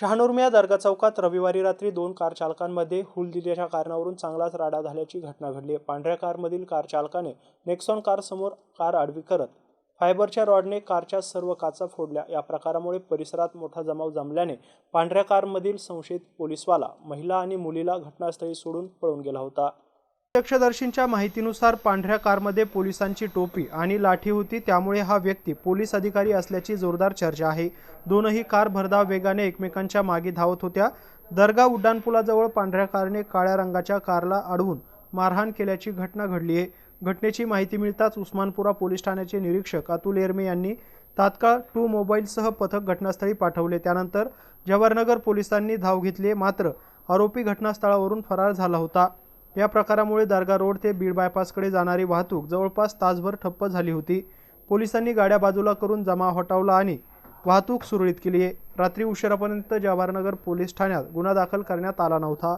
शहानूरमिया दर्गा चौकात रविवारी रात्री दोन कार चालकांमध्ये हुल दिल्याच्या कारणावरून चांगलाच राडा झाल्याची घटना घडली आहे. पांढऱ्या कारमधील कार चालकाने नेक्सॉन कारसमोर कार आडवी करत फायबरच्या रॉडने कारच्या सर्व काचा फोडल्या. या प्रकारामुळे परिसरात मोठा जमाव जमल्याने पांढऱ्या कारमधील संशयित पोलिसवाला महिला आणि मुलीला घटनास्थळी सोडून पळून गेला होता. प्रत्यक्षदर्शींच्या माहितीनुसार पांढऱ्या कारमध्ये पोलिसांची टोपी आणि लाठी होती. त्यामुळे हा व्यक्ती पोलीस अधिकारी असल्याची जोरदार चर्चा आहे. दोनही कार भरधाव वेगाने एकमेकांच्या मागे धावत होत्या. दर्गा उड्डाणपुलाजवळ पांढऱ्या कारने काळ्या रंगाच्या कारला अडवून मारहाण केल्याची घटना घडली आहे. घटनेची माहिती मिळताच उस्मानपुरा पोलीस ठाण्याचे निरीक्षक अतुल एरमे यांनी तात्काळ टू मोबाईलसह पथक घटनास्थळी पाठवले. त्यानंतर जवाहरनगर पोलिसांनी धाव घेतली मात्र आरोपी घटनास्थळावरून फरार झाला होता. या प्रकारामुळे दर्गा रोड ते बीड बायपासकडे जाणारी वाहतूक जवळपास तासभर ठप्प झाली होती. पोलिसांनी गाड्या बाजूला करून जमाव हटवला आणि वाहतूक सुरळीत केली आहे. रात्री उशिरापर्यंत जवाहरनगर पोलीस ठाण्यात गुन्हा दाखल करण्यात आला नव्हता.